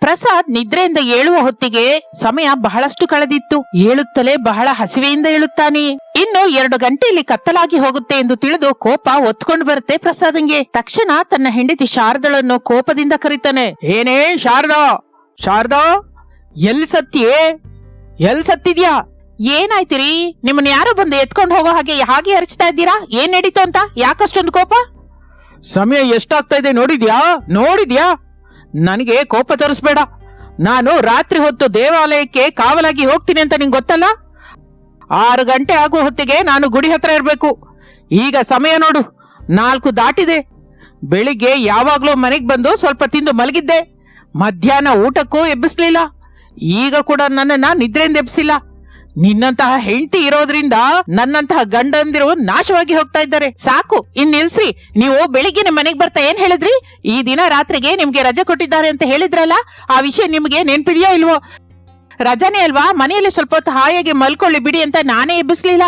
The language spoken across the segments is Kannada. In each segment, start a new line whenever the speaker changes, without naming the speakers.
ಪ್ರಸಾದ್ ನಿದ್ರೆಯಿಂದ ಏಳುವ ಹೊತ್ತಿಗೆ ಸಮಯ ಬಹಳಷ್ಟು ಕಳೆದಿತ್ತು. ಏಳುತ್ತಲೇ ಬಹಳ ಹಸಿವೆಯಿಂದ ಏಳುತ್ತಾನೆ. ಇನ್ನು ಎರಡು ಗಂಟೆಯಲ್ಲಿ ಕತ್ತಲಾಗಿ ಹೋಗುತ್ತೆ ಎಂದು ತಿಳಿದು ಕೋಪ ಒತ್ಕೊಂಡು ಬರುತ್ತೆ ಪ್ರಸಾದಂಗೆ. ತಕ್ಷಣ ತನ್ನ ಹೆಂಡತಿ ಶಾರದಳನ್ನು ಕೋಪದಿಂದ ಕರೀತಾನೆ, ಏನೇ ಶಾರದಾ ಶಾರದಾ ಎಲ್ ಸತ್ತಿಯೇ? ಎಲ್ ಸತ್ತಿದ್ಯಾ? ಏನಾಯ್ತಿರಿ? ನಿಮ್ಮನ್ನ ಯಾರೋ ಬಂದು ಎತ್ಕೊಂಡು ಹೋಗೋ ಹಾಗೆ ಹಾಗೆ ಹರಿಸ್ತಾ ಇದ್ದೀರಾ? ಏನ್ ನಡೀತು ಅಂತ? ಯಾಕಷ್ಟೊಂದು ಕೋಪ? ಸಮಯ ಎಷ್ಟಾಗ್ತಾ ಇದೆ ನೋಡಿದ್ಯಾ? ನೋಡಿದ್ಯಾ? ನನಗೆ ಕೋಪ ತೋರಿಸ್ಬೇಡ. ನಾನು ರಾತ್ರಿ ಹೊತ್ತು ದೇವಾಲಯಕ್ಕೆ ಕಾವಲಾಗಿ ಹೋಗ್ತೀನಿ ಅಂತ ನಿಂಗೆ ಗೊತ್ತಲ್ಲ? ಆರು ಗಂಟೆ ಆಗೋ ಹೊತ್ತಿಗೆ ನಾನು ಗುಡಿ ಹತ್ರ ಇರಬೇಕು. ಈಗ ಸಮಯ ನೋಡು, ನಾಲ್ಕು ದಾಟಿದೆ. ಬೆಳಿಗ್ಗೆ ಯಾವಾಗಲೂ ಮನೆಗೆ ಬಂದು ಸ್ವಲ್ಪ ತಿಂದು ಮಲಗಿದ್ದೆ. ಮಧ್ಯಾಹ್ನ ಊಟಕ್ಕೂ ಎಬ್ಬಿಸ್ಲಿಲ್ಲ. ಈಗ ಕೂಡ ನನ್ನನ್ನ ನಿದ್ರೆಯಿಂದ ಎಬ್ಬಿಸಿಲ್ಲ ನಿನ್ನಂತಹ ಹೆಂಡತಿ ಇರೋದ್ರಿಂದ ನನ್ನಂತಹ ಗಂಡಂದಿರು ನಾಶವಾಗಿ ಹೋಗ್ತಾ ಇದ್ದಾರೆ. ಸಾಕು, ಇನ್ ನಿಲ್ಸ್ರಿ. ನೀವು ಬೆಳಿಗ್ಗೆ ನಿಮ್ ಮನೆಗೆ ಬರ್ತಾ ಏನ್ ಹೇಳಿದ್ರಿ? ಈ ದಿನ ರಾತ್ರಿಗೆ ನಿಮ್ಗೆ ರಜೆ ಕೊಟ್ಟಿದ್ದಾರೆ ಅಂತ ಹೇಳಿದ್ರಲ್ಲ, ಆ ವಿಷಯ ನಿಮ್ಗೆ ನೆನ್ಪಿದ್ಯಾ ಇಲ್ವೋ? ರಜಾನೇ ಅಲ್ವಾ? ಮನೆಯಲ್ಲಿ ಸ್ವಲ್ಪ ಹೊತ್ತು ಹಾಯಾಗಿ ಮಲ್ಕೊಳ್ಳಿ ಬಿಡಿ ಅಂತ ನಾನೇ ಎಬ್ಬಿಸ್ಲಿಲ್ಲ.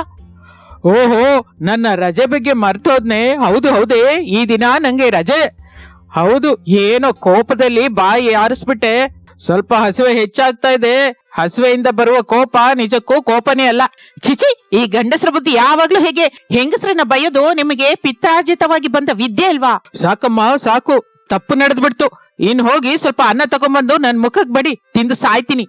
ಓಹೋ, ನನ್ನ ರಜೆ ಬಗ್ಗೆ ಮರ್ತೋದ್ನೆ. ಹೌದು, ಹೌದೇ, ಈ ದಿನ ನಂಗೆ ರಜೆ. ಹೌದು, ಏನೋ ಕೋಪದಲ್ಲಿ ಬಾಯಿ ಆರಿಸ್ಬಿಟ್ಟೆ. ಸ್ವಲ್ಪ ಹಸಿವೆ ಹೆಚ್ಚಾಗ್ತಾ ಇದೆ. ಹಸಿವೆಯಿಂದ ಬರುವ ಕೋಪ ನಿಜಕ್ಕೂ ಕೋಪನೇ ಅಲ್ಲ. ಚಿಚಿ ಈ ಗಂಡಸರ ಬುದ್ಧಿ ಯಾವಾಗ್ಲೂ ಹೇಗೆ? ಹೆಂಗಸರನ್ನ ಬಯೋದು ನಿಮಗೆ ಪಿತ್ತಾರ್ಜಿತವಾಗಿ ಬಂದ ವಿದ್ಯೆ ಅಲ್ವಾ? ಸಾಕಮ್ಮ ಸಾಕು. ತಪ್ಪು ನಡೆದ್ಬಿಡ್ತು. ಇನ್ ಹೋಗಿ ಸ್ವಲ್ಪ ಅನ್ನ ತಗೊಂಬಂದು ನನ್ ಮುಖಕ್ ಬಡಿ ತಿಂದು ಸಾಯ್ತೀನಿ.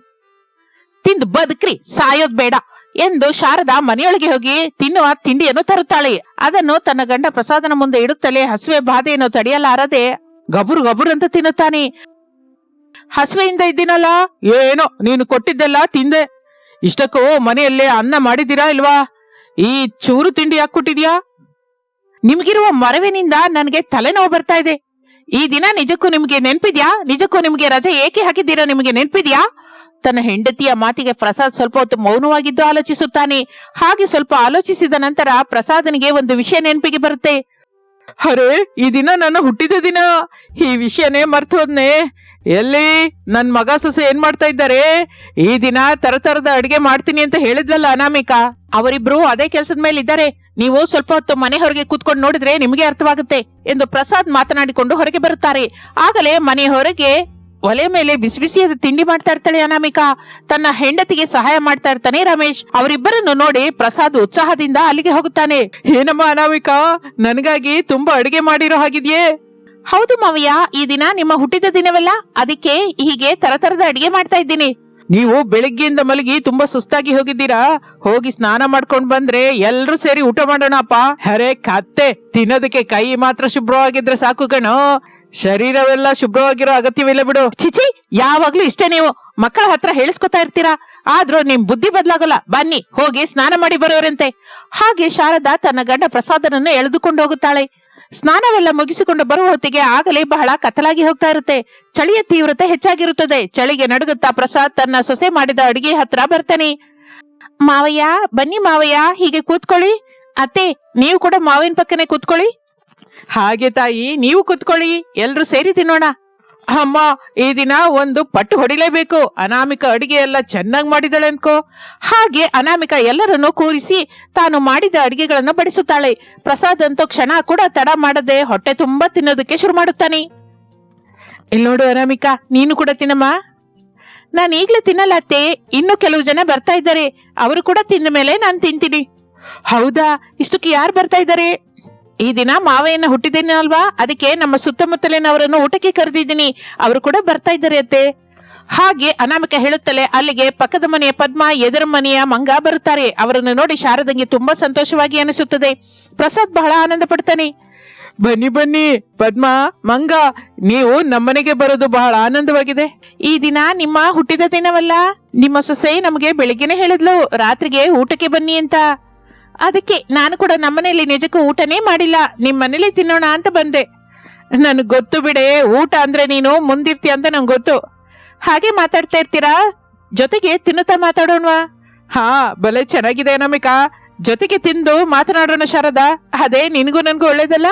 ತಿಂದು ಬದುಕ್ರಿ ಸಾಯೋದ್ ಬೇಡ ಎಂದು ಶಾರದಾ ಮನೆಯೊಳಗೆ ಹೋಗಿ ತಿನ್ನುವ ತಿಂಡಿಯನ್ನು ತರುತ್ತಾಳೆ. ಅದನ್ನು ತನ್ನ ಗಂಡ ಪ್ರಸಾದನ ಮುಂದೆ ಇಡುತ್ತಲೇ ಹಸುವೆ ಬಾಧೆಯನ್ನು ತಡೆಯಲಾರದೆ ಗಬರು ಗಬರು ಅಂತ ತಿನ್ನುತ್ತಾನೆ. ಹಸುವೆಯಿಂದ ಇದ್ದೀನಲ್ಲ? ಏನೋ, ನೀನು ಕೊಟ್ಟಿದ್ದೆಲ್ಲ ತಿಂದೆ. ಇಷ್ಟಕ್ಕೂ ಮನೆಯಲ್ಲೇ ಅನ್ನ ಮಾಡಿದ್ದೀರಾ ಇಲ್ವಾ? ಈ ಚೂರು ತಿಂಡಿ ಯಾಕೆ ಕೊಟ್ಟಿದ್ಯಾ? ನಿಮ್ಗಿರುವ ಮರವಿನಿಂದ ನನಗೆ ತಲೆನೋವು ಬರ್ತಾ ಇದೆ. ಈ ದಿನ ನಿಜಕ್ಕೂ ನಿಮ್ಗೆ ನೆನ್ಪಿದ್ಯಾ? ನಿಜಕ್ಕೂ ನಿಮ್ಗೆ ರಜೆ ಏಕೆ ಹಾಕಿದ್ದೀರಾ? ನಿಮ್ಗೆ ನೆನ್ಪಿದ್ಯಾ? ತನ್ನ ಹೆಂಡತಿಯ ಮಾತಿಗೆ ಪ್ರಸಾದ್ ಸ್ವಲ್ಪ ಹೊತ್ತು ಮೌನವಾಗಿದ್ದು ಆಲೋಚಿಸುತ್ತಾನೆ. ಹಾಗೆ ಸ್ವಲ್ಪ ಆಲೋಚಿಸಿದ ನಂತರ ಪ್ರಸಾದನಿಗೆ ಒಂದು ವಿಷಯ ನೆನಪಿಗೆ ಬರುತ್ತೆ. ಅರೆ, ಈ ದಿನ ನನ್ನ ಹುಟ್ಟಿದ ದಿನ. ಈ ವಿಷಯನೇ ಮರ್ತು ಹೋದ್ನೆ ಎಲ್ಲಿ? ನನ್ನ ಮಗ ಸೊಸೆ ಏನ್ ಮಾಡ್ತಾ ಇದ್ದಾರೆ? ಈ ದಿನ ತರತರದ ಅಡಿಗೆ ಮಾಡ್ತೀನಿ ಅಂತ ಹೇಳಿದ್ಲಲ್ಲ ಅನಾಮಿಕಾ. ಅವರಿಬ್ರು ಅದೇ ಕೆಲಸದ ಮೇಲೆ ಇದ್ದಾರೆ. ನೀವು ಸ್ವಲ್ಪ ಹೊತ್ತು ಮನೆ ಹೊರಗೆ ಕೂತ್ಕೊಂಡು ನೋಡಿದ್ರೆ ನಿಮಗೆ ಅರ್ಥವಾಗುತ್ತೆ ಎಂದು ಪ್ರಸಾದ್ ಮಾತನಾಡಿಕೊಂಡು ಹೊರಗೆ ಬರುತ್ತಾರೆ. ಆಗಲೇ ಮನೆ ಹೊರಗೆ ಒಲೆ ಮೇಲೆ ಬಿಸಿ ಬಿಸಿಯಾದ ತಿಂಡಿ ಮಾಡ್ತಾ ಇರ್ತಾಳೆ ಅನಾಮಿಕಾ. ತನ್ನ ಹೆಂಡತಿಗೆ ಸಹಾಯ ಮಾಡ್ತಾ ಇರ್ತಾನೆ ರಮೇಶ್. ಅವರಿಬ್ಬರನ್ನು ನೋಡಿ ಪ್ರಸಾದ್ ಉತ್ಸಾಹದಿಂದ ಅಲ್ಲಿಗೆ ಹೋಗುತ್ತಾನೆ. ಏನಮ್ಮ ಅನಾಮಿಕಾ? ನನಗಾಗಿ ತುಂಬಾ ಅಡುಗೆ ಮಾಡಿರೋ ಹಾಗಿದ್ಯೇ? ಹೌದು ಮಾವಯ್ಯ, ಈ ದಿನ ನಿಮ್ಮ ಹುಟ್ಟಿದ ದಿನವಲ್ಲ. ಅದಕ್ಕೆ ಹೀಗೆ ತರತರದ ಅಡಿಗೆ ಮಾಡ್ತಾ ಇದ್ದೀನಿ. ನೀವು ಬೆಳಿಗ್ಗೆಯಿಂದ ಮಲಗಿ ತುಂಬಾ ಸುಸ್ತಾಗಿ ಹೋಗಿದ್ದೀರಾ? ಹೋಗಿ ಸ್ನಾನ ಮಾಡ್ಕೊಂಡ್ ಬಂದ್ರೆ ಎಲ್ರೂ ಸೇರಿ ಊಟ ಮಾಡೋಣಪ್ಪ. ಅರೆ ಕತ್ತೆ, ತಿನ್ನೋದಕ್ಕೆ ಕೈ ಮಾತ್ರ ಶುಭ್ರವಾಗಿದ್ರೆ ಸಾಕು ಕಣೋ. ಶರೀರವೆಲ್ಲ ಶುಭ್ರವಾಗಿರೋ ಅಗತ್ಯವಿಲ್ಲ ಬಿಡು. ಚಿಚಿ ಯಾವಾಗ್ಲೂ ಇಷ್ಟೇ ನೀವು. ಮಕ್ಕಳ ಹತ್ರ ಹೇಳಿಸ್ಕೊತಾ ಇರ್ತೀರಾ? ಆದ್ರೂ ನಿಮ್ ಬುದ್ಧಿ ಬದಲಾಗಲ್ಲ. ಬನ್ನಿ, ಹೋಗಿ ಸ್ನಾನ ಮಾಡಿ ಬರೋರಂತೆ. ಹಾಗೆ ಶಾರದಾ ತನ್ನ ಗಂಡ ಪ್ರಸಾದನನ್ನು ಎಳೆದುಕೊಂಡು ಹೋಗುತ್ತಾಳೆ. ಸ್ನಾನವೆಲ್ಲ ಮುಗಿಸಿಕೊಂಡು ಬರುವ ಹೊತ್ತಿಗೆ ಆಗಲೇ ಬಹಳ ಕತ್ತಲಾಗಿ ಹೋಗ್ತಾ ಇರುತ್ತೆ. ಚಳಿಯ ತೀವ್ರತೆ ಹೆಚ್ಚಾಗಿರುತ್ತದೆ. ಚಳಿಗೆ ನಡುಗುತ್ತಾ ಪ್ರಸಾದ್ ತನ್ನ ಸೊಸೆ ಮಾಡಿದ ಅಡಿಗೆ ಹತ್ರ ಬರ್ತಾನೆ. ಮಾವಯ್ಯ, ಬನ್ನಿ ಮಾವಯ್ಯ, ಹೀಗೆ ಕೂತ್ಕೊಳ್ಳಿ. ಅತ್ತೆ, ನೀವು ಕೂಡ ಮಾವಿನ ಪಕ್ಕನೆ ಕೂತ್ಕೊಳ್ಳಿ. ಹಾಗೆ ತಾಯಿ, ನೀವು ಕೂತ್ಕೊಳ್ಳಿ, ಎಲ್ರು ಸೇರಿ ತಿನ್ನೋಣ. ಅಮ್ಮ, ಈ ದಿನ ಒಂದು ಪಟ್ಟು ಹೊಡಿಲೇಬೇಕು. ಅನಾಮಿಕ ಅಡಿಗೆ ಎಲ್ಲ ಚೆನ್ನಾಗಿ ಮಾಡಿದಾಳೆ ಅನ್ಕೋ ಹಾಗೆ ಅನಾಮಿಕ ಎಲ್ಲರನ್ನು ಕೂರಿಸಿ ತಾನು ಮಾಡಿದ ಅಡಿಗೆಗಳನ್ನು ಬಡಿಸುತ್ತಾಳೆ. ಪ್ರಸಾದ್ ಅಂತೂ ಕ್ಷಣ ಕೂಡ ತಡ ಮಾಡದೆ ಹೊಟ್ಟೆ ತುಂಬಾ ತಿನ್ನೋದಕ್ಕೆ ಶುರು ಮಾಡುತ್ತಾನೆ. ಇಲ್ಲಿ ನೋಡು ಅನಾಮಿಕಾ, ನೀನು ಕೂಡ ತಿನ್ನಮ್ಮ. ನಾನು ಈಗಲೇ ತಿನ್ನಲತ್ತೆ ಇನ್ನು ಕೆಲವು ಜನ ಬರ್ತಾ ಇದ್ದಾರೆ. ಅವರು ಕೂಡ ತಿಂದ ಮೇಲೆ ನಾನು ತಿಂತೀನಿ. ಹೌದಾ, ಇಷ್ಟಕ್ಕೆ ಯಾರು ಬರ್ತಾ ಇದ್ದಾರೆ? ಈ ದಿನ ಮಾವೆಯನ್ನ ಹುಟ್ಟಿದ್ದೇನೆ ಅಲ್ವಾ? ಅದಕ್ಕೆ ನಮ್ಮ ಸುತ್ತಮುತ್ತಲಿನವರನ್ನು ಊಟಕ್ಕೆ ಕರೆದಿದ್ದೀನಿ. ಅವರು ಕೂಡ ಬರ್ತಾ ಇದ್ದಾರೆ ಅತ್ತೆ. ಹಾಗೆ ಅನಾಮಿಕ ಹೇಳುತ್ತಲೇ ಅಲ್ಲಿಗೆ ಪಕ್ಕದ ಮನೆಯ ಪದ್ಮ ಎದುರ ಮನೆಯ ಮಂಗ ಬರುತ್ತಾರೆ. ಅವರನ್ನು ನೋಡಿ ಶಾರದಂಗೆ ತುಂಬಾ ಸಂತೋಷವಾಗಿ ಅನಿಸುತ್ತದೆ. ಪ್ರಸಾದ್ ಬಹಳ ಆನಂದ ಪಡ್ತಾನೆ ಬನ್ನಿ ಬನ್ನಿ ಪದ್ಮ ಮಂಗ ನೀವು ನಮ್ಮನೆಗೆ ಬರೋದು ಬಹಳ ಆನಂದವಾಗಿದೆ. ಈ ದಿನ ನಿಮ್ಮ ಹುಟ್ಟಿದ ದಿನವಲ್ಲ? ನಿಮ್ಮ ಸೊಸೆ ನಮಗೆ ಬೆಳಿಗ್ಗೆನೆ ಹೇಳಿದ್ಲು ರಾತ್ರಿಗೆ ಊಟಕ್ಕೆ ಬನ್ನಿ ಅಂತ. ಅದಕ್ಕೆ ನಾನು ಕೂಡ ನಮ್ಮನೇಲಿ ನಿಜಕ್ಕೂ ಊಟನೇ ಮಾಡಿಲ್ಲ. ನಿಮ್ಮ ಮನೇಲಿ ತಿನ್ನೋಣ ಅಂತ ಬಂದೆ. ನನಗೆ ಗೊತ್ತು ಬಿಡೆ, ಊಟ ಅಂದ್ರೆ ನೀನು ಮುಂದಿರ್ತೀಯ ಅಂತ ನಂಗೆ ಗೊತ್ತು. ಹಾಗೆ ಮಾತಾಡ್ತಾ ಇರ್ತೀರಾ? ಜೊತೆಗೆ ತಿನ್ನುತ್ತಾ ಮಾತಾಡೋಣವಾ? ಹಾ, ಬಲೆ ಚೆನ್ನಾಗಿದೆ ನಮಿಕಾ ಜೊತೆಗೆ ತಿಂದು ಮಾತನಾಡೋಣ ಶಾರದಾ. ಅದೇ ನಿನಗೂ ನನಗೂ ಒಳ್ಳೇದಲ್ಲ?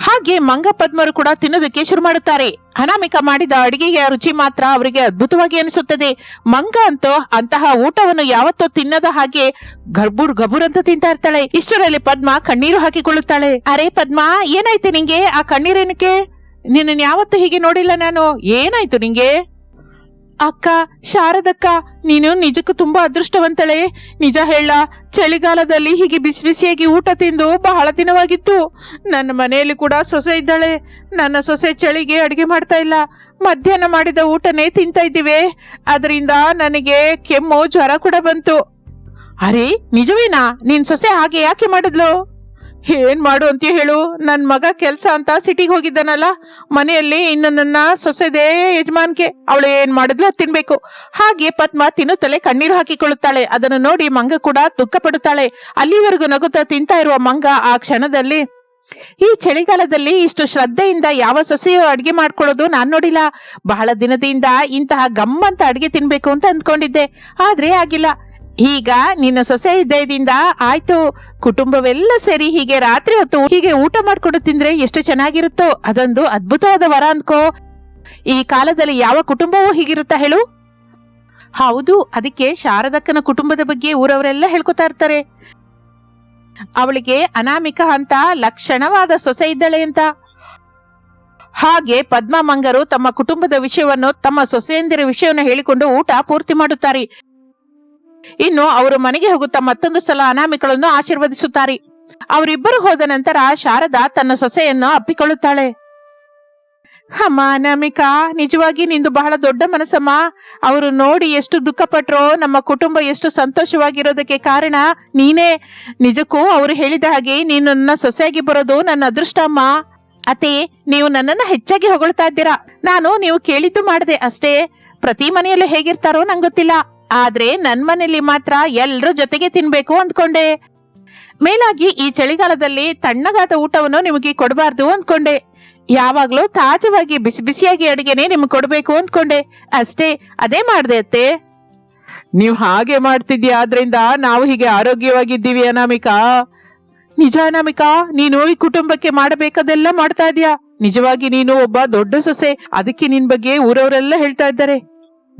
ಹಾಗೆ ಮಂಗ ಪದ್ಮರು ಕೂಡ ತಿನ್ನೋದಕ್ಕೆ ಶುರು ಮಾಡುತ್ತಾರೆ. ಅನಾಮಿಕ ಮಾಡಿದ ಅಡಿಗೆಯ ರುಚಿ ಮಾತ್ರ ಅವರಿಗೆ ಅದ್ಭುತವಾಗಿ ಅನಿಸುತ್ತದೆ. ಮಂಗ ಅಂತೂ ಅಂತಹ ಊಟವನ್ನು ಯಾವತ್ತೂ ತಿನ್ನದ ಹಾಗೆ ಗಬ್ಬುರ್ ಗಬುರ್ ಅಂತ ತಿಂತಾ ಇರ್ತಾಳೆ. ಇಷ್ಟರಲ್ಲಿ ಪದ್ಮ ಕಣ್ಣೀರು ಹಾಕಿಕೊಳ್ಳುತ್ತಾಳೆ. ಅರೆ ಪದ್ಮ, ಏನಾಯ್ತು ನಿಂಗೆ? ಆ ಕಣ್ಣೀರೇನಕ್ಕೆ? ನಿನ್ನ ಯಾವತ್ತೂ ಹೀಗೆ ನೋಡಿಲ್ಲ ನಾನು. ಏನಾಯ್ತು ನಿಂಗೆ? ಅಕ್ಕ, ಶಾರದಕ್ಕ, ನೀನು ನಿಜಕ್ಕೂ ತುಂಬಾ ಅದೃಷ್ಟವಂತಳೆ. ನಿಜ ಹೇಳ, ಚಳಿಗಾಲದಲ್ಲಿ ಹೀಗೆ ಬಿಸಿ ಬಿಸಿಯಾಗಿ ಊಟ ತಿಂದು ಬಹಳ ದಿನವಾಗಿತ್ತು. ನನ್ನ ಮನೆಯಲ್ಲಿ ಕೂಡ ಸೊಸೆ ಇದ್ದಾಳೆ. ನನ್ನ ಸೊಸೆ ಚಳಿಗೆ ಅಡುಗೆ ಮಾಡ್ತಾ ಇಲ್ಲ. ಮಧ್ಯಾಹ್ನ ಮಾಡಿದ ಊಟನೇ ತಿಂತಾ ಇದ್ದೀವಿ. ಅದರಿಂದ ನನಗೆ ಕೆಮ್ಮು, ಜ್ವರ ಕೂಡ ಬಂತು. ಅರೆ, ನಿಜವೇನಾ? ನಿನ್ ಸೊಸೆ ಹಾಗೆ ಯಾಕೆ ಮಾಡಿದ್ಲು? ಏನ್ ಮಾಡು ಅಂತ ಹೇಳು. ನನ್ ಮಗ ಕೆಲ್ಸ ಅಂತ ಸಿಟಿಗೆ ಹೋಗಿದ್ದಾನಲ್ಲ, ಮನೆಯಲ್ಲಿ ಇನ್ನು ನನ್ನ ಸೊಸೆದೇ ಯಜಮಾನ್ಕೆ ಅವಳು ಏನ್ ಮಾಡಿದ್ಲು ತಿನ್ಬೇಕು. ಹಾಗೆ ಪದ್ಮ ತಿನ್ನುತ್ತಲೇ ಕಣ್ಣೀರು ಹಾಕಿಕೊಳ್ಳುತ್ತಾಳೆ. ಅದನ್ನು ನೋಡಿ ಮಂಗ ಕೂಡ ದುಃಖ ಪಡುತ್ತಾಳೆ. ಅಲ್ಲಿವರೆಗೂ ನಗುತ್ತಾ ತಿಂತಾ ಇರುವ ಮಂಗ ಆ ಕ್ಷಣದಲ್ಲಿ, ಈ ಚಳಿಗಾಲದಲ್ಲಿ ಇಷ್ಟು ಶ್ರದ್ಧೆಯಿಂದ ಯಾವ ಸೊಸೆಯು ಅಡಿಗೆ ಮಾಡ್ಕೊಳ್ಳೋದು ನಾನು ನೋಡಿಲ್ಲ. ಬಹಳ ದಿನದಿಂದ ಇಂತಹ ಗಮ್ಮಂತ ಅಡಿಗೆ ತಿನ್ಬೇಕು ಅಂತ ಅಂದ್ಕೊಂಡಿದ್ದೆ. ಆದ್ರೆ ಆಗಿಲ್ಲ. ಈಗ ನಿನ್ನ ಸೊಸೆ ಇದ್ದದಿಂದ ಆಯ್ತು. ಕುಟುಂಬವೆಲ್ಲ ಸೇರಿ ಹೀಗೆ ರಾತ್ರಿ ಹೊತ್ತು ಹೀಗೆ ಊಟ ಮಾಡ್ಕೊಂಡು ತಿಂದ್ರೆ ಎಷ್ಟು ಚೆನ್ನಾಗಿರುತ್ತೋ ಅದೊಂದು ಅದ್ಭುತವಾದ ವರ ಅನ್ಕೋ. ಈ ಕಾಲದಲ್ಲಿ ಯಾವ ಕುಟುಂಬವೂ ಹೀಗಿರುತ್ತಾ ಹೇಳು? ಹೌದು, ಅದಕ್ಕೆ ಶಾರದಕ್ಕನ ಕುಟುಂಬದ ಬಗ್ಗೆ ಊರವರೆಲ್ಲ ಹೇಳ್ಕೊತಾ ಇರ್ತಾರೆ. ಅವಳಿಗೆ ಅನಾಮಿಕ ಅಂತ ಲಕ್ಷಣವಾದ ಸೊಸೆ ಇದ್ದಾಳೆ ಅಂತ. ಹಾಗೆ ಪದ್ಮಾ ಮಂಗರು ತಮ್ಮ ಕುಟುಂಬದ ವಿಷಯವನ್ನು ತಮ್ಮ ಸೊಸೆಯಂದಿರ ವಿಷಯವನ್ನು ಹೇಳಿಕೊಂಡು ಊಟ ಪೂರ್ತಿ ಮಾಡುತ್ತಾರೆ. ಇನ್ನು ಅವರು ಮನೆಗೆ ಹೋಗುತ್ತಾ ಮತ್ತೊಂದು ಸಲ ಅನಾಮಿಕಳನ್ನು ಆಶೀರ್ವದಿಸುತ್ತಾರೆ. ಅವರಿಬ್ಬರು ಹೋದ ನಂತರ ಶಾರದಾ ತನ್ನ ಸೊಸೆಯನ್ನು ಅಪ್ಪಿಕೊಳ್ಳುತ್ತಾಳೆ. ಅಮ್ಮ ಅನಾಮಿಕಾ, ನಿಜವಾಗಿ ನಿಂದು ಬಹಳ ದೊಡ್ಡ ಮನಸ್ಸಮ್ಮ. ಅವರು ನೋಡಿ ಎಷ್ಟು ದುಃಖಪಟ್ರೋ, ನಮ್ಮ ಕುಟುಂಬ ಎಷ್ಟು ಸಂತೋಷವಾಗಿರೋದಕ್ಕೆ ಕಾರಣ ನೀನೇ. ನಿಜಕ್ಕೂ ಅವರು ಹೇಳಿದ ಹಾಗೆ ನೀನು ನನ್ನ ಸೊಸೆಯಾಗಿ ಬರೋದು ನನ್ನ ಅದೃಷ್ಟ ಅಮ್ಮ. ಅತ್ತೆ, ನೀವು ನನ್ನನ್ನು ಹೆಚ್ಚಾಗಿ ಹೊಗಳ್ತಾ ಇದ್ದೀರಾ. ನಾನು ನೀವು ಕೇಳಿದ್ದು ಮಾಡಿದೆ ಅಷ್ಟೇ. ಪ್ರತಿ ಮನೆಯಲ್ಲೂ ಹೇಗಿರ್ತಾರೋ ನಂಗೊತ್ತಿಲ್ಲ ಗೊತ್ತಿಲ್ಲ. ಆದ್ರೆ ನನ್ ಮನೆಯಲ್ಲಿ ಮಾತ್ರ ಎಲ್ರೂ ಜೊತೆಗೆ ತಿನ್ಬೇಕು ಅಂದ್ಕೊಂಡೆ. ಮೇಲಾಗಿ ಈ ಚಳಿಗಾಲದಲ್ಲಿ ತಣ್ಣಗಾದ ಊಟವನ್ನು ನಿಮಗೆ ಕೊಡಬಾರ್ದು ಅಂದ್ಕೊಂಡೆ. ಯಾವಾಗ್ಲೂ ತಾಜವಾಗಿ ಬಿಸಿ ಬಿಸಿಯಾಗಿ ಅಡಿಗೆನೆ ನಿಮ್ಗೆ ಕೊಡ್ಬೇಕು ಅಂದ್ಕೊಂಡೆ. ಅಷ್ಟೇ, ಅದೇ ಮಾಡ್ದೆ ಅತ್ತೆ. ನೀವು ಹಾಗೆ ಮಾಡ್ತಿದ್ಯಾ? ಆದ್ರಿಂದ ನಾವು ಹೀಗೆ ಆರೋಗ್ಯವಾಗಿದ್ದೀವಿ ಅನಾಮಿಕಾ. ನಿಜ ಅನಾಮಿಕಾ, ನೀನು ಈ ಕುಟುಂಬಕ್ಕೆ ಮಾಡಬೇಕಾದೆಲ್ಲ ಮಾಡ್ತಾ ಇದೀಯಾ ನಿಜವಾಗಿ ನೀನು ಒಬ್ಬ ದೊಡ್ಡ ಸೊಸೆ, ಅದಕ್ಕೆ ನಿನ್ ಬಗ್ಗೆ ಊರವರೆಲ್ಲ ಹೇಳ್ತಾ ಇದ್ದಾರೆ.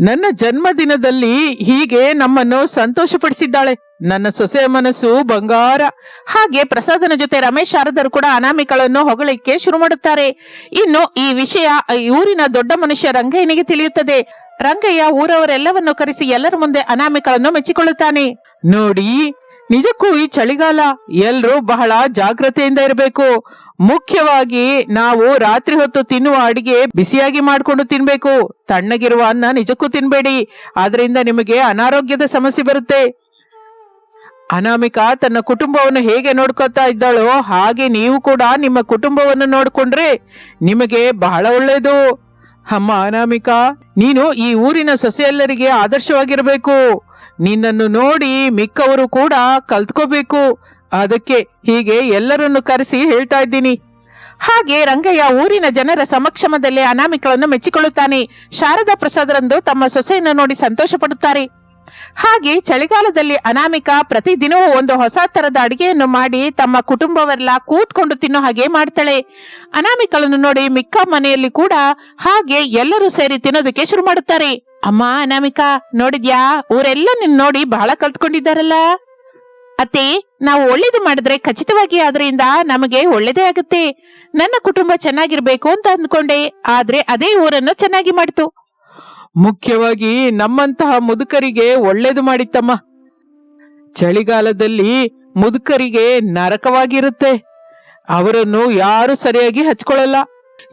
ನನ್ನ ಜನ್ಮದಿನದಲ್ಲಿ ಹೀಗೆ ನಮ್ಮನ್ನು ಸಂತೋಷಪಡಿಸಿದ್ದಾಳೆ. ನನ್ನ ಸೊಸೆಯ ಮನಸ್ಸು ಬಂಗಾರ. ಹಾಗೆ ಪ್ರಸಾದನ ಜೊತೆ ರಮೇಶ್ ಶಾರದರು ಕೂಡ ಅನಾಮಿಕಳನ್ನು ಹೊಗಳಿಕೆ ಶುರು ಮಾಡುತ್ತಾರೆ. ಇನ್ನು ಈ ವಿಷಯ ಊರಿನ ದೊಡ್ಡ ಮನುಷ್ಯ ರಂಗಯ್ಯನಿಗೆ ತಿಳಿಯುತ್ತದೆ. ರಂಗಯ್ಯ ಊರವರೆಲ್ಲವನ್ನು ಕರೆಸಿ ಎಲ್ಲರ ಮುಂದೆ ಅನಾಮಿಕಳನ್ನು ಮೆಚ್ಚಿಕೊಳ್ಳುತ್ತಾನೆ. ನೋಡಿ ನಿಜಕ್ಕೂ ಈ ಚಳಿಗಾಲ ಎಲ್ರೂ ಬಹಳ ಜಾಗ್ರತೆಯಿಂದ ಇರಬೇಕು. ಮುಖ್ಯವಾಗಿ ನಾವು ರಾತ್ರಿ ಹೊತ್ತು ತಿನ್ನುವ ಅಡಿಗೆ ಬಿಸಿಯಾಗಿ ಮಾಡಿಕೊಂಡು ತಿನ್ಬೇಕು. ತಣ್ಣಗಿರುವ ಅನ್ನ ನಿಜಕ್ಕೂ ತಿನ್ಬೇಡಿ. ಆದ್ರಿಂದ ನಿಮಗೆ ಅನಾರೋಗ್ಯದ ಸಮಸ್ಯೆ ಬರುತ್ತೆ. ಅನಾಮಿಕಾ ತನ್ನ ಕುಟುಂಬವನ್ನು ಹೇಗೆ ನೋಡ್ಕೊತಾ ಇದ್ದಾಳೋ ಹಾಗೆ ನೀವು ಕೂಡ ನಿಮ್ಮ ಕುಟುಂಬವನ್ನು ನೋಡ್ಕೊಂಡ್ರೆ ನಿಮಗೆ ಬಹಳ ಒಳ್ಳೆಯದು. ಅಮ್ಮ ಅನಾಮಿಕಾ, ನೀನು ಈ ಊರಿನ ಸೊಸೆಯೆಲ್ಲರಿಗೆ ಆದರ್ಶವಾಗಿರಬೇಕು. ನಿನ್ನನ್ನು ನೋಡಿ ಮಿಕ್ಕವರು ಕೂಡ ಕಲ್ತ್ಕೋಬೇಕು. ಅದಕ್ಕೆ ಹೀಗೆ ಎಲ್ಲರನ್ನು ಕರೆಸಿ ಹೇಳ್ತಾ ಇದ್ದೀನಿ. ಹಾಗೆ ರಂಗಯ್ಯ ಊರಿನ ಜನರ ಸಮಕ್ಷಮದಲ್ಲಿ ಅನಾಮಿಕಳನ್ನು ಮೆಚ್ಚಿಕೊಳ್ಳುತ್ತಾನೆ. ಶಾರದಾ ಪ್ರಸಾದರಂದು ತಮ್ಮ ಸೊಸೆಯನ್ನು ನೋಡಿ ಸಂತೋಷ ಪಡುತ್ತಾರೆ ಹಾಗೆ ಚಳಿಗಾಲದಲ್ಲಿ ಅನಾಮಿಕ ಪ್ರತಿದಿನವೂ ಒಂದು ಹೊಸ ತರದ ಅಡಿಗೆಯನ್ನು ಮಾಡಿ ತಮ್ಮ ಕುಟುಂಬವೆಲ್ಲ ಕೂತ್ಕೊಂಡು ತಿನ್ನೋ ಹಾಗೆ ಮಾಡ್ತಾಳೆ. ಅನಾಮಿಕಳನ್ನು ನೋಡಿ ಮಿಕ್ಕ ಮನೆಯಲ್ಲಿ ಕೂಡ ಹಾಗೆ ಎಲ್ಲರೂ ಸೇರಿ ತಿನ್ನೋದಕ್ಕೆ ಶುರು ಮಾಡುತ್ತಾರೆ. ಅಮ್ಮ, ಅನಾಮಿಕಾ, ನೋಡಿದ್ಯಾ? ಊರೆಲ್ಲ ನಿನ್ ನೋಡಿ ಬಹಳ ಕಲ್ತ್ಕೊಂಡಿದ್ದಾರಲ್ಲ. ಅತ್ತೆ, ನಾವು ಒಳ್ಳೇದು ಮಾಡಿದ್ರೆ ಖಚಿತವಾಗಿ ಅದರಿಂದ ನಮಗೆ ಒಳ್ಳೇದೇ ಆಗುತ್ತೆ. ನನ್ನ ಕುಟುಂಬ ಚೆನ್ನಾಗಿರ್ಬೇಕು ಅಂತ ಅಂದ್ಕೊಂಡೆ, ಆದ್ರೆ ಅದೇ ಊರನ್ನು ಚೆನ್ನಾಗಿ ಮಾಡ್ತು. ಮುಖ್ಯವಾಗಿ ನಮ್ಮಂತಹ ಮುದುಕರಿಗೆ ಒಳ್ಳೇದು ಮಾಡಿತ್ತಮ್ಮ. ಚಳಿಗಾಲದಲ್ಲಿ ಮುದುಕರಿಗೆ ನರಕವಾಗಿರುತ್ತೆ. ಅವರನ್ನು ಯಾರು ಸರಿಯಾಗಿ ಹಚ್ಕೊಳ್ಳಲ್ಲ.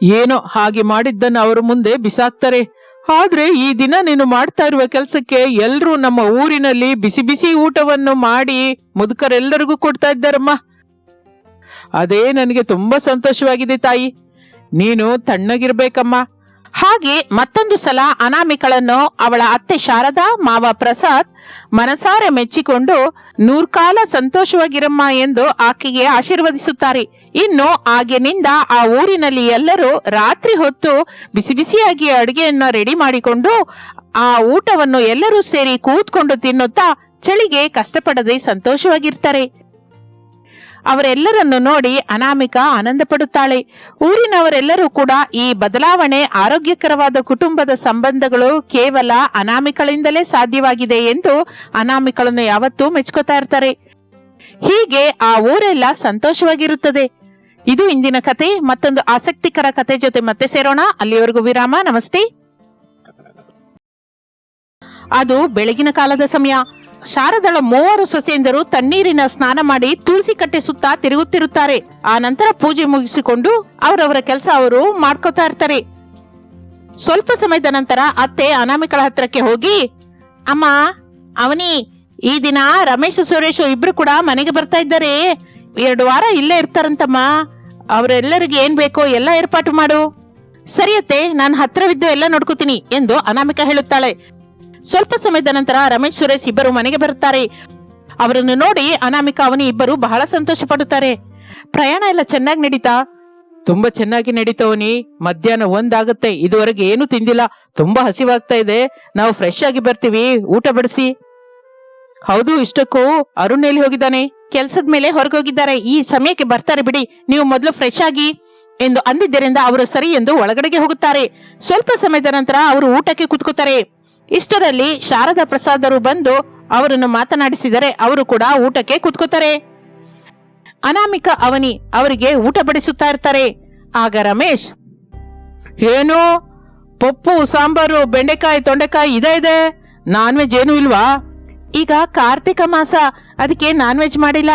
ಏನೋ ಹಾಗೆ ಮಾಡಿದ್ದನ್ನು ಅವರ ಮುಂದೆ ಬಿಸಾಕ್ತಾರೆ. ಆದ್ರೆ ಈ ದಿನ ನೀನು ಮಾಡ್ತಾ ಇರುವ ಕೆಲಸಕ್ಕೆ ಎಲ್ಲರೂ ನಮ್ಮ ಊರಿನಲ್ಲಿ ಬಿಸಿ ಬಿಸಿ ಊಟವನ್ನು ಮಾಡಿ ಮುದುಕರೆಲ್ಲರಿಗೂ ಕೊಡ್ತಾ ಇದ್ದಾರಮ್ಮ. ಅದೇ ನನಗೆ ತುಂಬಾ ಸಂತೋಷವಾಗಿದೆ ತಾಯಿ. ನೀನು ತಣ್ಣಗಿರ್ಬೇಕಮ್ಮ. ಹಾಗೆ ಮತ್ತೊಂದು ಸಲ ಅನಾಮಿಕಳನ್ನು ಅವಳ ಅತ್ತೆ ಶಾರದಾ, ಮಾವ ಪ್ರಸಾದ್ ಮನಸಾರೆ ಮೆಚ್ಚಿಕೊಂಡು, ನೂರ್ಕಾಲ ಸಂತೋಷವಾಗಿರಮ್ಮ ಎಂದು ಆಕೆಗೆ ಆಶೀರ್ವದಿಸುತ್ತಾರೆ. ಇನ್ನು ಆಗಿನಿಂದ ಆ ಊರಿನಲ್ಲಿ ಎಲ್ಲರೂ ರಾತ್ರಿ ಹೊತ್ತು ಬಿಸಿ ಬಿಸಿಯಾಗಿ ಅಡುಗೆಯನ್ನು ರೆಡಿ ಮಾಡಿಕೊಂಡು, ಆ ಊಟವನ್ನು ಎಲ್ಲರೂ ಸೇರಿ ಕೂತ್ಕೊಂಡು ತಿನ್ನುತ್ತಾ, ಚಳಿಗೆ ಕಷ್ಟಪಡದೆ ಸಂತೋಷವಾಗಿರ್ತಾರೆ. ಅವರೆಲ್ಲರನ್ನು ನೋಡಿ ಅನಾಮಿಕ ಆನಂದ ಪಡುತ್ತಾಳೆ ಊರಿನವರೆಲ್ಲರೂ ಕೂಡ ಈ ಬದಲಾವಣೆ ಆರೋಗ್ಯಕರವಾದ ಕುಟುಂಬದ ಸಂಬಂಧಗಳು ಕೇವಲ ಅನಾಮಿಕಳಿಂದಲೇ ಸಾಧ್ಯವಾಗಿದೆ ಎಂದು ಅನಾಮಿಕಳನ್ನು ಯಾವತ್ತೂ ಮೆಚ್ಕೋತಾ ಇರ್ತಾರೆ. ಹೀಗೆ ಆ ಊರೆಲ್ಲ ಸಂತೋಷವಾಗಿರುತ್ತದೆ. ಇದು ಇಂದಿನ ಕತೆ. ಮತ್ತೊಂದು ಆಸಕ್ತಿಕರ ಕತೆ ಜೊತೆ ಮತ್ತೆ ಸೇರೋಣ. ಅಲ್ಲಿವರೆಗೂ ವಿರಾಮ. ನಮಸ್ತೆ. ಅದು ಬೆಳಗಿನ ಕಾಲದ ಸಮಯ. ಶಾರದಳ ಮೂವರು ಸೊಸೆಯಂದರು ತಣ್ಣೀರಿನ ಸ್ನಾನ ಮಾಡಿ ತುಳಸಿ ಕಟ್ಟೆ ಸುತ್ತ ತಿರುಗುತ್ತಿರುತ್ತಾರೆ. ಆ ನಂತರ ಪೂಜೆ ಮುಗಿಸಿಕೊಂಡು ಅವರವರ ಕೆಲಸ ಅವರು ಮಾಡ್ಕೋತಾ ಇರ್ತಾರೆ. ಸ್ವಲ್ಪ ಸಮಯದ ನಂತರ ಅತ್ತೆ ಅನಾಮಿಕಳ ಹತ್ರಕ್ಕೆ ಹೋಗಿ, ಅಮ್ಮ, ಅವನಿ, ಈ ದಿನ ರಮೇಶ್, ಸುರೇಶ್ ಇಬ್ರು ಕೂಡ ಮನೆಗೆ ಬರ್ತಾ ಇದ್ದಾರೆ. ಎರಡು ವಾರ ಇಲ್ಲೇ ಇರ್ತಾರಂತಮ್ಮ. ಅವರೆಲ್ಲರಿಗೆ ಏನ್ ಬೇಕೋ ಎಲ್ಲ ಏರ್ಪಾಟು ಮಾಡು. ಸರಿಯತ್ತೆ ನಾನು ಹತ್ರವಿದ್ದು ಎಲ್ಲ ನೋಡ್ಕೋತೀನಿ ಎಂದು ಅನಾಮಿಕ ಹೇಳುತ್ತಾಳೆ. ಸ್ವಲ್ಪ ಸಮಯದ ನಂತರ ರಮೇಶ್ ಸುರೇಶ್ ಇಬ್ಬರು ಮನೆಗೆ ಬರುತ್ತಾರೆ. ಅವರನ್ನು ನೋಡಿ ಅನಾಮಿಕ ಅವನಿ ಇಬ್ಬರು ಬಹಳ ಸಂತೋಷ ಪಡುತ್ತಾರೆ ಪ್ರಯಾಣ ಎಲ್ಲ ಚೆನ್ನಾಗಿ ನಡೀತಾ? ತುಂಬಾ ಚೆನ್ನಾಗಿ ನಡೀತವನಿ ಮಧ್ಯಾಹ್ನ ಒಂದಾಗುತ್ತೆ. ಇದುವರೆಗೆ ಏನು ತಿಂದಿಲ್ಲ. ತುಂಬಾ ಹಸಿವಾಗ್ತಾ ಇದೆ. ನಾವು ಫ್ರೆಶ್ ಆಗಿ ಬರ್ತೀವಿ. ಊಟ ಬಡಿಸಿ. ಹೌದು, ಇಷ್ಟಕ್ಕೂ ಅರುಣ್ ಎಲ್ಲಿ ಹೋಗಿದ್ದಾನೆ? ಕೆಲ್ಸದ ಮೇಲೆ ಹೊರಗೋಗಿದ್ದಾರೆ. ಈ ಸಮಯಕ್ಕೆ ಬರ್ತಾರೆ ಬಿಡಿ. ನೀವು ಮೊದಲು ಫ್ರೆಶ್ ಆಗಿ ಎಂದು ಅಂದಿದ್ದರಿಂದ ಅವರು ಸರಿ ಎಂದು ಒಳಗಡೆಗೆ ಹೋಗುತ್ತಾರೆ. ಸ್ವಲ್ಪ ಸಮಯದ ನಂತರ ಅವರು ಊಟಕ್ಕೆ ಕುತ್ಕೋತಾರೆ. ಇಷ್ಟರಲ್ಲಿ ಶಾರದಾ ಪ್ರಸಾದರು ಬಂದು ಅವರನ್ನು ಮಾತನಾಡಿಸಿದರೆ ಅವರು ಕೂಡ ಊಟಕ್ಕೆ ಕುತ್ಕೋತಾರೆ. ಅನಾಮಿಕ ಅವನಿ ಅವರಿಗೆ ಊಟ ಬಡಿಸುತ್ತಾ ಇರ್ತಾರೆ. ಆಗ ರಮೇಶ್, ಏನು? ಪಪ್ಪು, ಸಾಂಬಾರು, ಬೆಂಡೆಕಾಯಿ, ತೊಂಡೆಕಾಯಿ ಇದೆ ಇದೆ. ನಾನ್ ವೆಜ್ ಏನು ಇಲ್ವಾ? ಈಗ ಕಾರ್ತಿಕ ಮಾಸ. ಅದಕ್ಕೆ ನಾನ್ ವೆಜ್ ಮಾಡಿಲ್ಲ.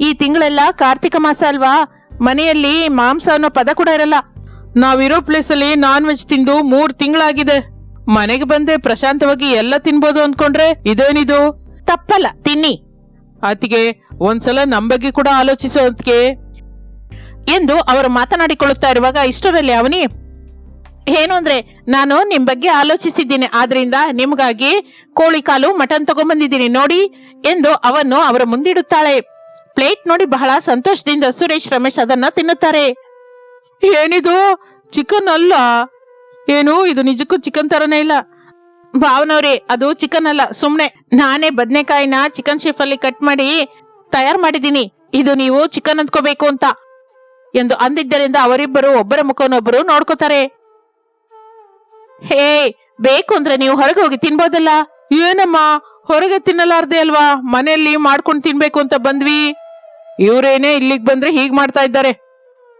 ಈ ತಿಂಗಳೆಲ್ಲ ಕಾರ್ತಿಕ ಮಾಸ ಅಲ್ವಾ? ಮನೆಯಲ್ಲಿ ಮಾಂಸ ಅನ್ನೋ ಪದ ಕೂಡ ಇರಲ್ಲ. ನಾವಿರೋ ಪ್ಲೇಸಲ್ಲಿ ನಾನ್ ವೆಜ್ ತಿಂದು ಮೂರು ತಿಂಗಳಾಗಿದೆ. ಮನೆಗೆ ಬಂದೆ ಪ್ರಶಾಂತವಾಗಿ ಎಲ್ಲ ತಿನ್ಬೋದು ಅಂದ್ಕೊಂಡ್ರೆ ಇದೇನಿದು? ತಪ್ಪಲ್ಲ ತಿನ್ನಿ. ಅತಿಗೆ ಒಂದ್ಸಲ ನಮ್ ಬಗ್ಗೆ ಕೂಡ ಆಲೋಚಿಸೋದಕ್ಕೆ ಎಂದು ಅವರು ಮಾತನಾಡಿಕೊಳ್ಳುತ್ತಾ ಇರುವಾಗ ಇಷ್ಟರಲ್ಲಿ ಅವನಿ ಏನು ಅಂದ್ರೆ ನಾನು ನಿಮ್ ಬಗ್ಗೆ ಆಲೋಚಿಸಿದ್ದೀನಿ ಆದ್ರಿಂದ ನಿಮ್ಗಾಗಿ ಕೋಳಿ ಕಾಲು ಮಟನ್ ತಗೊಂಬಂದಿದ್ದೀನಿ ನೋಡಿ ಎಂದು ಅವನ್ನು ಅವರ ಮುಂದಿಡುತ್ತಾಳೆ. ಪ್ಲೇಟ್ ನೋಡಿ ಬಹಳ ಸಂತೋಷದಿಂದ ಸುರೇಶ್ ರಮೇಶ್ ಅದನ್ನ ತಿನ್ನುತ್ತಾರೆ. ಏನಿದು? ಚಿಕನ್ ಅಲ್ಲ? ಏನು, ಇದು ನಿಜಕ್ಕೂ ಚಿಕನ್ ತರನೇ ಇಲ್ಲ. ಭಾವನವ್ರಿ, ಅದು ಚಿಕನ್ ಅಲ್ಲ, ಸುಮ್ನೆ. ನಾನೇ ಬದನೆಕಾಯಿನ ಚಿಕನ್ ಶೇಫ್ ಅಲ್ಲಿ ಕಟ್ ಮಾಡಿ ತಯಾರು ಮಾಡಿದ್ದೀನಿ. ಇದು ನೀವು ಚಿಕನ್ ಅಂದ್ಕೋಬೇಕು ಅಂತ. ಎಂದು ಅಂದಿದ್ದರಿಂದ ಅವರಿಬ್ಬರು ಒಬ್ಬರ ಮುಖವನ್ನೊಬ್ಬರು ನೋಡ್ಕೋತಾರೆ. ಹೇ, ಬೇಕು ಅಂದ್ರೆ ನೀವು ಹೊರಗೆ ಹೋಗಿ ತಿನ್ಬೋದಲ್ಲ? ಏನಮ್ಮ, ಹೊರಗೆ ತಿನ್ನಲಾರ್ದೆ ಅಲ್ವಾ? ಮನೆಯಲ್ಲಿ ಮಾಡ್ಕೊಂಡು ತಿನ್ಬೇಕು ಅಂತ ಬಂದ್ವಿ. ಇವರೇನೇ ಇಲ್ಲಿಗೆ ಬಂದ್ರೆ ಹೀಗ್ ಮಾಡ್ತಾ ಇದ್ದಾರೆ.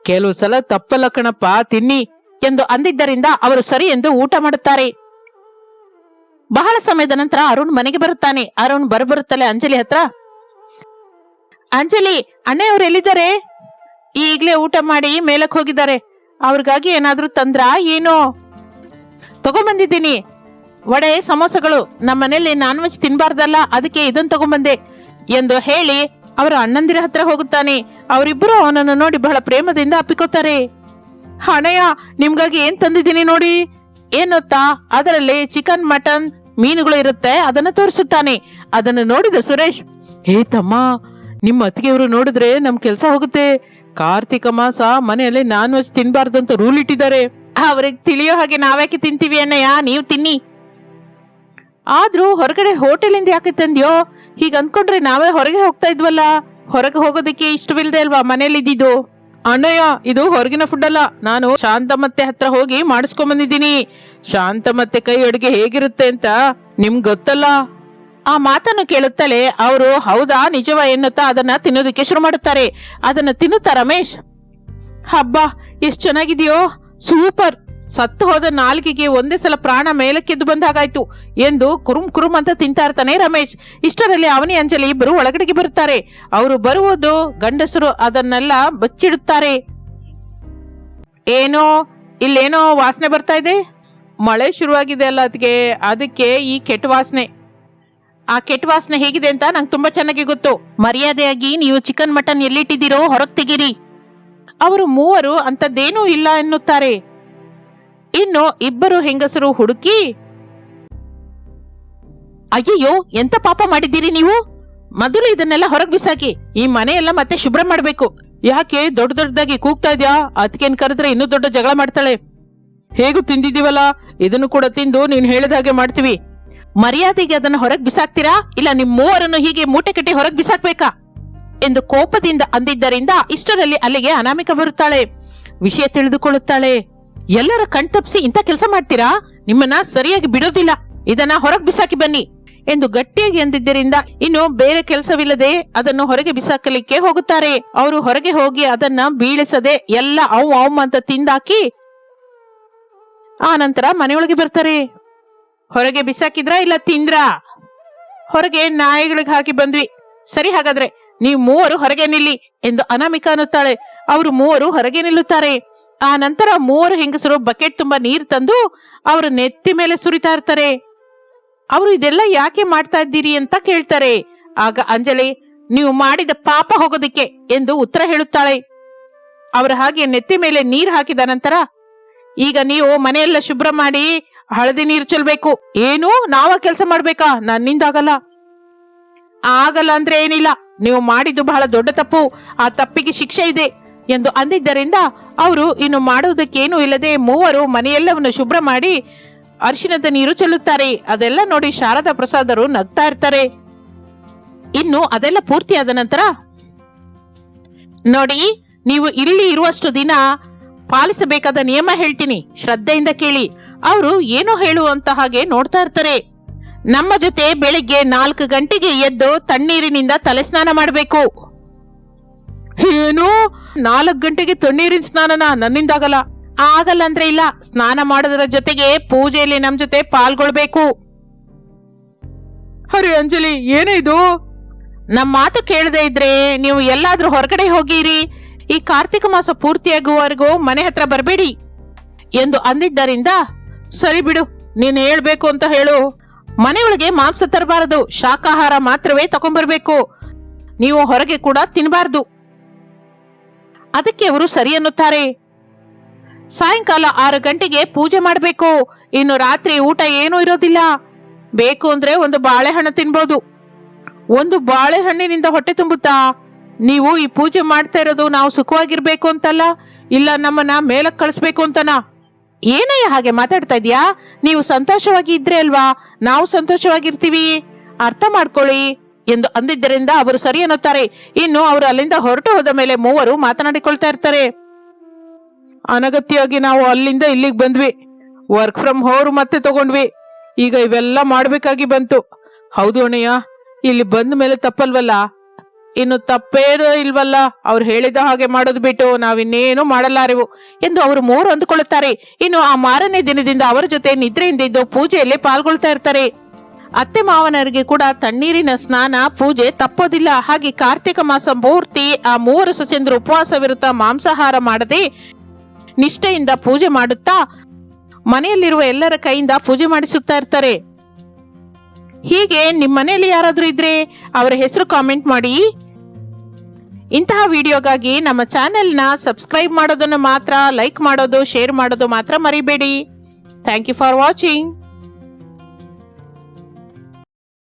ಕೆಲವು ಸಲ ತಪ್ಪಲ್ಲ ಕಣಪ್ಪ, ತಿನ್ನಿ. ಎಂದು ಅಂದಿದ್ದರಿಂದ ಅವರು ಸರಿ ಎಂದು ಊಟ ಮಾಡುತ್ತಾರೆ. ಬಹಳ ಸಮಯದ ನಂತರ ಅರುಣ್ ಮನೆಗೆ ಬರುತ್ತಾನೆ. ಅರುಣ್ ಬರಬರುತ್ತಲೇ ಅಂಜಲಿ ಹತ್ರ, ಅಂಜಲಿ ಅಣ್ಣಯ್ಯವ್ರು ಎಲ್ಲಿದ್ದಾರೆ? ಈಗ್ಲೇ ಊಟ ಮಾಡಿ ಮೇಲಕ್ಕೆ ಹೋಗಿದ್ದಾರೆ. ಅವ್ರಿಗಾಗಿ ಏನಾದ್ರೂ ತಂದ್ರ, ಏನೋ? ತಗೊಂಬಂದಿದ್ದೀನಿ. ವಡೆ, ಸಮೋಸಗಳು. ನಮ್ಮ ಮನೆಯಲ್ಲಿ ನಾನ್ ವೆಜ್ ತಿನ್ಬಾರ್ದಲ್ಲ, ಅದಕ್ಕೆ ಇದನ್ ತಗೊಂಬಂದೆ, ಎಂದು ಹೇಳಿ ಅವರ ಅಣ್ಣಂದಿರ ಹತ್ರ ಹೋಗುತ್ತಾನೆ. ಅವರಿಬ್ಬರು ಅವನನ್ನು ನೋಡಿ ಬಹಳ ಪ್ರೇಮದಿಂದ ಅಪ್ಪಿಕೋತಾರೆ ಹಣಯ್ಯ ನಿಮ್ಗಾಗಿ ಏನ್ ತಂದಿದ್ದೀನಿ ನೋಡಿ? ಏನೊತ್ತಾ ಅದರಲ್ಲಿ ಚಿಕನ್, ಮಟನ್, ಮೀನುಗಳು ಇರುತ್ತೆ, ಅದನ್ನ ತೋರಿಸುತ್ತಾನೆ. ಅದನ್ನು ನೋಡಿದ ಸುರೇಶ್, ಹೇ ತಮ್ಮ, ನಿಮ್ಮ ಅತ್ತಿಗೆಯವರು ನೋಡಿದ್ರೆ ನಮ್ ಕೆಲಸ ಹೋಗುತ್ತೆ. ಕಾರ್ತಿಕ ಮಾಸ ಮನೆಯಲ್ಲಿ ನಾನ್ ವೆಜ್ ತಿನ್ಬಾರ್ದಂತ ರೂಲ್ ಇಟ್ಟಿದ್ದಾರೆ. ಅವ್ರಿಗೆ ತಿಳಿಯೋ ಹಾಗೆ ನಾವ್ಯಾಕೆ ತಿಂತೀವಿ ಅಣ್ಣಯ್ಯ? ನೀವು ತಿನ್ನಿ. ಆದ್ರೂ ಹೊರಗಡೆ ಹೋಟೆಲಿಂದ ಯಾಕೆ ತಂದ್ಯೋ? ಹೀಗ ಅಂದ್ಕೊಂಡ್ರೆ ನಾವೇ ಹೊರಗೆ ಹೋಗ್ತಾ ಇದ್ವಲ್ಲ. ಹೊರಗೆ ಹೋಗೋದಕ್ಕೆ ಇಷ್ಟವಿಲ್ದೆ ಅಲ್ವಾ ಮನೇಲಿ ಇದ್ದಿದ್ದು ಅಣ್ಣಯ್ಯ, ಇದು ಹೊರಗಿನ ಫುಡ್ ಅಲ್ಲ. ನಾನು ಶಾಂತಮತ್ತೆ ಹತ್ರ ಹೋಗಿ ಮಾಡಿಸ್ಕೊಂಡ್ ಬಂದಿದ್ದೀನಿ. ಶಾಂತಮತ್ತೆ ಕೈ ಅಡುಗೆ ಹೇಗಿರುತ್ತೆ ಅಂತ ನಿಮ್ಗೆ ಗೊತ್ತಲ್ಲ? ಆ ಮಾತನ್ನು ಕೇಳುತ್ತಲೇ ಅವರು, ಹೌದಾ, ನಿಜವ ಎನ್ನುತ್ತಾ ಅದನ್ನ ತಿನ್ನೋದಕ್ಕೆ ಶುರು ಮಾಡುತ್ತಾರೆ. ಅದನ್ನು ತಿನ್ನುತ್ತಾ ರಮೇಶ್? ಹಬ್ಬ, ಎಷ್ಟು ಚೆನ್ನಾಗಿದೆಯೋ, ಸೂಪರ್. ಸತ್ತು ಹೋದ ನಾಲ್ಕಿಗೆ ಒಂದೇ ಸಲ ಪ್ರಾಣ ಮೇಲಕ್ಕೆದ್ದು ಬಂದ ಹಾಗಾಯ್ತು ಎಂದು ಕುರುಮ್ ಕುರುಮ್ ಅಂತ ತಿಂತಾ ಇರ್ತಾನೆ ರಮೇಶ್. ಇಷ್ಟರಲ್ಲಿ ಅವನಿ ಅಂಜಲಿ ಇಬ್ಬರು ಒಳಗಡೆಗೆ ಬರುತ್ತಾರೆ. ಅವರು ಬರುವುದು ಗಂಡಸರು ಅದನ್ನೆಲ್ಲ ಬಚ್ಚಿಡುತ್ತಾರೆ. ಏನೋ, ಇಲ್ಲೇನೋ ವಾಸನೆ ಬರ್ತಾ ಇದೆ. ಮಳೆ ಶುರುವಾಗಿದೆ ಅಲ್ಲ ಅದಕ್ಕೆ ಅದಕ್ಕೆ ಈ ಕೆಟ್ಟ ವಾಸನೆ. ಆ ಕೆಟ್ಟ ವಾಸನೆ ಹೇಗಿದೆ ಅಂತ ನಂಗೆ ತುಂಬಾ ಚೆನ್ನಾಗಿ ಗೊತ್ತು. ಮರ್ಯಾದೆಯಾಗಿ ನೀವು ಚಿಕನ್ ಮಟನ್ ಎಲ್ಲಿಟ್ಟಿದ್ದೀರೋ ಹೊರಗೆ ತೆಗೀರಿ. ಅವರು ಮೂವರು ಅಂತದ್ದೇನೂ ಇಲ್ಲ ಎನ್ನುತ್ತಾರೆ. ಇನ್ನು ಇಬ್ಬರು ಹೆಂಗಸರು ಹುಡುಕಿ? ಅಯ್ಯಯ್ಯೋ, ಎಂತ ಪಾಪ ಮಾಡಿದ್ದೀರಿ ನೀವು? ಮೊದಲು ಇದನ್ನೆಲ್ಲ ಹೊರಗ್ ಬಿಸಾಕಿ, ಈ ಮನೆಯೆಲ್ಲ ಮತ್ತೆ ಶುಭ್ರ ಮಾಡ್ಬೇಕು. ಯಾಕೆ ದೊಡ್ಡ ದೊಡ್ಡದಾಗಿ ಕೂಗ್ತಾ ಇದ್ಯಾ? ಅದಕ್ಕೇನ್ ಕರೆದ್ರೆ ಇನ್ನೂ ದೊಡ್ಡ ಜಗಳ ಮಾಡ್ತಾಳೆ. ಹೇಗೂ ತಿಂದಿದ್ದೀವಲ್ಲ? ಇದನ್ನು ಕೂಡ ತಿಂದು ನೀನು ಹೇಳಿದ ಹಾಗೆ ಮಾಡ್ತೀವಿ. ಮರ್ಯಾದೆಗೆ ಅದನ್ನು ಹೊರಗ್ ಬಿಸಾಕ್ತೀರಾ? ಇಲ್ಲ ನಿಮ್ ಮೂವರನ್ನು ಹೀಗೆ ಮೂಟೆ ಕಟ್ಟಿ ಹೊರಗ್ ಬಿಸಾಕ್ಬೇಕಾ? ಎಂದು ಕೋಪದಿಂದ ಅಂದಿದ್ದರಿಂದ ಇಷ್ಟರಲ್ಲಿ ಅಲ್ಲಿಗೆ ಅನಾಮಿಕ ಬರುತ್ತಾಳೆ. ವಿಷಯ ತಿಳಿದುಕೊಳ್ಳುತ್ತಾಳೆ. ಎಲ್ಲರ ಕಣ್ತಪ್ಸಿ ಇಂಥ ಕೆಲಸ ಮಾಡ್ತೀರಾ? ನಿಮ್ಮನ್ನ ಸರಿಯಾಗಿ ಬಿಡೋದಿಲ್ಲ. ಇದನ್ನ ಹೊರಗ್ ಬಿಸಾಕಿ ಬನ್ನಿ ಎಂದು ಗಟ್ಟಿಯಾಗಿ ಅಂದಿದ್ದರಿಂದ ಇನ್ನು ಬೇರೆ ಕೆಲಸವಿಲ್ಲದೆ ಅದನ್ನು ಹೊರಗೆ ಬಿಸಾಕಲಿಕ್ಕೆ ಹೋಗುತ್ತಾರೆ. ಅವರು ಹೊರಗೆ ಹೋಗಿ ಅದನ್ನ ಬೀಳಿಸದೆ ಎಲ್ಲ ಅವು ಅವು ಅಂತ ತಿಂದಾಕಿ ಆ ನಂತರ ಮನೆಯೊಳಗೆ ಬರ್ತಾರೆ. ಹೊರಗೆ ಬಿಸಾಕಿದ್ರ ಇಲ್ಲ ತಿಂದ್ರಾ? ಹೊರಗೆ ನಾಯಿಗಳಿಗೆ ಹಾಕಿ ಬಂದ್ವಿ. ಸರಿ ಹಾಗಾದ್ರೆ, ನೀವು ಮೂವರು ಹೊರಗೆ ನಿಲ್ಲಿ ಎಂದು ಅನಾಮಿಕ ಅನ್ನುತ್ತಾಳೆ. ಅವರು ಮೂವರು ಹೊರಗೆ ನಿಲ್ಲುತ್ತಾರೆ. ಆ ನಂತರ ಮೂವರು ಹೆಂಗಸರು ಬಕೆಟ್ ತುಂಬಾ ನೀರು ತಂದು ಅವರು ನೆತ್ತಿ ಮೇಲೆ ಸುರಿತಾ ಇರ್ತಾರೆ. ಅವರು ಇದೆಲ್ಲ ಯಾಕೆ ಮಾಡ್ತಾ ಇದ್ದೀರಿ ಅಂತ ಕೇಳ್ತಾರೆ. ಆಗ ಅಂಜಲಿ, ನೀವು ಮಾಡಿದ ಪಾಪ ಹೋಗೋದಿಕ್ಕೆ ಎಂದು ಉತ್ತರ ಹೇಳುತ್ತಾಳೆ. ಅವರ ಹಾಗೆ ನೆತ್ತಿ ಮೇಲೆ ನೀರು ಹಾಕಿದ ನಂತರ, ಈಗ ನೀವು ಮನೆಯೆಲ್ಲ ಶುಭ್ರ ಮಾಡಿ ಹಳದಿ ನೀರು ಚೆಲ್ಬೇಕು. ಏನು ನಾವ ಕೆಲಸ ಮಾಡ್ಬೇಕಾ? ನನ್ನಿಂದಾಗಲ್ಲ ಆಗಲ್ಲ ಅಂದ್ರೆ ಏನಿಲ್ಲ. ನೀವು ಮಾಡಿದ್ದು ಬಹಳ ದೊಡ್ಡ ತಪ್ಪು. ಆ ತಪ್ಪಿಗೆ ಶಿಕ್ಷೆ ಇದೆ. ಎಂದು ಅಂದಿದ್ದರಿಂದ ಅವರು ಇನ್ನು ಮಾಡುವುದಕ್ಕೇನು ಇಲ್ಲದೆ ಮೂವರು ಮನೆಯೆಲ್ಲವನ್ನು ಶುಭ್ರ ಮಾಡಿ ಅರಿಶಿಣದ ನೀರು ಚೆಲ್ಲುತ್ತಾರೆ. ಅದೆಲ್ಲ ನೋಡಿ ಶಾರದಾ ಪ್ರಸಾದರು ನಗ್ತಾ ಇರ್ತಾರೆ. ಇನ್ನು ಅದೆಲ್ಲ ಪೂರ್ತಿಯಾದ ನಂತರ, ನೋಡಿ, ನೀವು ಇಲ್ಲಿ ಇರುವಷ್ಟು ದಿನ ಪಾಲಿಸಬೇಕಾದ ನಿಯಮ ಹೇಳ್ತೀನಿ. ಶ್ರದ್ಧೆಯಿಂದ ಕೇಳಿ. ಅವರು ಏನೋ ಹೇಳುವಂತ ಹಾಗೆ ನೋಡ್ತಾ ಇರ್ತಾರೆ. ನಮ್ಮ ಜೊತೆ ಬೆಳಿಗ್ಗೆ ನಾಲ್ಕು ಗಂಟೆಗೆ ಎದ್ದು ತಣ್ಣೀರಿನಿಂದ ತಲೆ ಸ್ನಾನ ಮಾಡಬೇಕು. ಏನು? ನಾಲ್ಕು ಗಂಟೆಗೆ ತಣ್ಣೀರಿನ ಸ್ನಾನನ? ನನ್ನಿಂದಾಗಲ್ಲ. ಆಗಲ್ಲ ಅಂದ್ರೆ ಇಲ್ಲ. ಸ್ನಾನ ಮಾಡೋದರ ಜೊತೆಗೆ ಪೂಜೆಯಲ್ಲಿ ನಮ್ ಜೊತೆ ಪಾಲ್ಗೊಳ್ಬೇಕು. ಅರೆ ಅಂಜಲಿ, ಏನೇ ಇದು? ನಮ್ಮ ಮಾತು ಕೇಳದೆ ಇದ್ರೆ ನೀವು ಎಲ್ಲಾದ್ರೂ ಹೊರಗಡೆ ಹೋಗಿರಿ. ಈ ಕಾರ್ತಿಕ ಮಾಸ ಪೂರ್ತಿಯಾಗುವವರೆಗೂ ಮನೆ ಹತ್ರ ಬರಬೇಡಿ. ಎಂದು ಅಂದಿದ್ದರಿಂದ, ಸರಿ ಬಿಡು, ನೀನು ಹೇಳ್ಬೇಕು ಅಂತ ಹೇಳು. ಮನೆಯೊಳಗೆ ಮಾಂಸ ತರಬಾರದು. ಶಾಖಾಹಾರ ಮಾತ್ರವೇ ತಗೊಂಡ್ಬರ್ಬೇಕು. ನೀವು ಹೊರಗೆ ಕೂಡ ತಿನ್ನಬಾರದು ಅದಕ್ಕೆ ಅವರು ಸರಿ ಅನ್ನುತ್ತಾರೆ. ಸಾಯಂಕಾಲ ಆರು ಗಂಟೆಗೆ ಪೂಜೆ ಮಾಡಬೇಕು. ಇನ್ನು ರಾತ್ರಿ ಊಟ ಏನೂ ಇರೋದಿಲ್ಲ. ಬೇಕು ಅಂದ್ರೆ ಒಂದು ಬಾಳೆಹಣ್ಣು ತಿನ್ಬೋದು. ಒಂದು ಬಾಳೆಹಣ್ಣಿನಿಂದ ಹೊಟ್ಟೆ ತುಂಬುತ್ತಾ? ನೀವು ಈ ಪೂಜೆ ಮಾಡ್ತಾ ಇರೋದು ನಾವು ಸುಖವಾಗಿರ್ಬೇಕು ಅಂತಲ್ಲ? ಇಲ್ಲ ನಮ್ಮನ್ನ ಮೇಲಕ್ಕೆ ಕಳಿಸ್ಬೇಕು ಅಂತನ? ಏನಯ್ಯ ಹಾಗೆ ಮಾತಾಡ್ತಾ ಇದೀಯಾ ನೀವು ಸಂತೋಷವಾಗಿ ಇದ್ರೆ ಅಲ್ವಾ? ನಾವು ಸಂತೋಷವಾಗಿರ್ತೀವಿ. ಅರ್ಥ ಮಾಡ್ಕೊಳ್ಳಿ. ಎಂದು ಅಂದಿದ್ದರಿಂದ ಅವರು ಸರಿ ಅನ್ನುತ್ತಾರೆ. ಇನ್ನು ಅವರು ಅಲ್ಲಿಂದ ಹೊರಟು ಹೋದ ಮೇಲೆ ಮೂವರು ಮಾತನಾಡಿಕೊಳ್ತಾ ಇರ್ತಾರೆ. ಅನಗತ್ಯವಾಗಿ ನಾವು ಅಲ್ಲಿಂದ ಇಲ್ಲಿಗೆ ಬಂದ್ವಿ. ವರ್ಕ್ ಫ್ರಮ್ ಹೋಮ್ ಮತ್ತೆ ತಗೊಂಡ್ವಿ. ಈಗ ಇವೆಲ್ಲ ಮಾಡಬೇಕಾಗಿ ಬಂತು. ಹೌದು ಅಣ್ಣಯ್ಯ, ಇಲ್ಲಿ ಬಂದ ಮೇಲೆ ತಪ್ಪಲ್ವಲ್ಲ? ಇನ್ನು ತಪ್ಪೇನು ಇಲ್ವಲ್ಲ? ಅವ್ರು ಹೇಳಿದ ಹಾಗೆ ಮಾಡೋದು ಬಿಟ್ಟು ನಾವಿನ್ನೇನು ಮಾಡಲಾರೆವು ಎಂದು ಅವರು ಮೂರು ಅಂದುಕೊಳ್ಳುತ್ತಾರೆ. ಇನ್ನು ಆ ಮಾರನೇ ದಿನದಿಂದ ಅವರ ಜೊತೆ ನಿದ್ರೆಯಿಂದ ಇದ್ದು ಪೂಜೆಯಲ್ಲಿ ಪಾಲ್ಗೊಳ್ತಾ ಇರ್ತಾರೆ. ಅತ್ತೆ ಮಾವನರಿಗೆ ಕೂಡ ತಣ್ಣೀರಿನ ಸ್ನಾನ, ಪೂಜೆ ತಪ್ಪೋದಿಲ್ಲ. ಹಾಗೆ ಕಾರ್ತಿಕ ಮಾಸ ಪೂರ್ತಿ ಆ ಮೂವರು ಸಸ್ಯಂದ್ರ ಉಪವಾಸವಿರುತ್ತಾ ಮಾಂಸಾಹಾರ ಮಾಡದೆ ನಿಷ್ಠೆಯಿಂದ ಪೂಜೆ ಮಾಡುತ್ತಾ ಮನೆಯಲ್ಲಿರುವ ಎಲ್ಲರ ಕೈಯಿಂದ ಪೂಜೆ ಮಾಡಿಸುತ್ತಾ ಇರ್ತಾರೆ. ಹೀಗೆ ನಿಮ್ಮ ಮನೆಯಲ್ಲಿ ಯಾರಾದರೂ ಇದ್ರೆ ಅವರ ಹೆಸರು ಕಾಮೆಂಟ್ ಮಾಡಿ. ಇಂತಹ ವಿಡಿಯೋಗಾಗಿ ನಮ್ಮ ಚಾನೆಲ್ನ ಸಬ್ಸ್ಕ್ರೈಬ್ ಮಾಡೋದನ್ನು ಮಾತ್ರ ಲೈಕ್ ಮಾಡೋದು ಶೇರ್ ಮಾಡೋದು ಮಾತ್ರ ಮರಿಬೇಡಿ. Thank you for watching